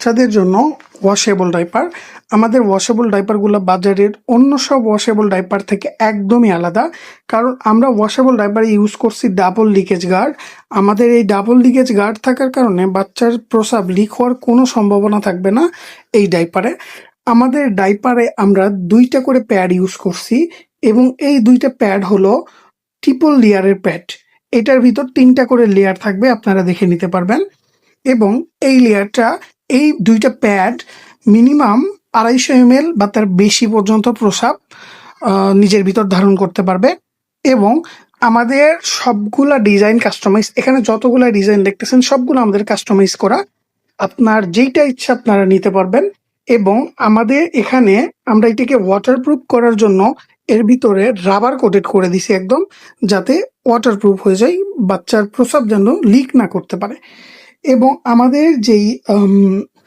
বাচ্চাদের জন্য washable diaper আমাদের ওয়াশেবল ডাইপারগুলো বাজারের অন্য সব ওয়াশেবল ডাইপার থেকে একদমই আলাদা। কারণ আমরা ওয়াশেবল ডাইপার ইউজ করছি ডাবল লিকেজ গার্ড আমাদের এই ডাবল লিকেজ গার্ড থাকার কারণে বাচ্চার প্রসাব লিক হওয়ার কোনো সম্ভাবনা থাকবে না এই ডাইপারে আমাদের ডাইপারে আমরা দুইটা করে প্যাড ইউজ করছি এবং এই দুইটা প্যাড হলো ট্রিপল লেয়ারের প্যাড এটার ভিতর তিনটা করে লেয়ার থাকবে, আপনারা দেখে নিতে পারবেন। এবং এই লেয়ারটা এই দুইটা প্যাড মিনিমাম আড়াইশো এম বা তার বেশি পর্যন্ত প্রসাব নিজের ভিতর ধারণ করতে পারবে এবং আমাদের সবগুলা ডিজাইন কাস্টমাইজ এখানে যতগুলা ডিজাইন দেখতেছেন, সবগুলো আমাদের কাস্টমাইজ করা আপনার যেইটা ইচ্ছা আপনারা নিতে পারবেন এবং আমাদের এখানে আমরা এটাকে ওয়াটারপ্রুফ করার জন্য এর ভিতরে রাবার কোটেড করে দিছি একদম, যাতে ওয়াটারপ্রুফ হয়ে যায়, বাচ্চার প্রসাব যেন লিক না করতে পারে। এবং আমাদের যেই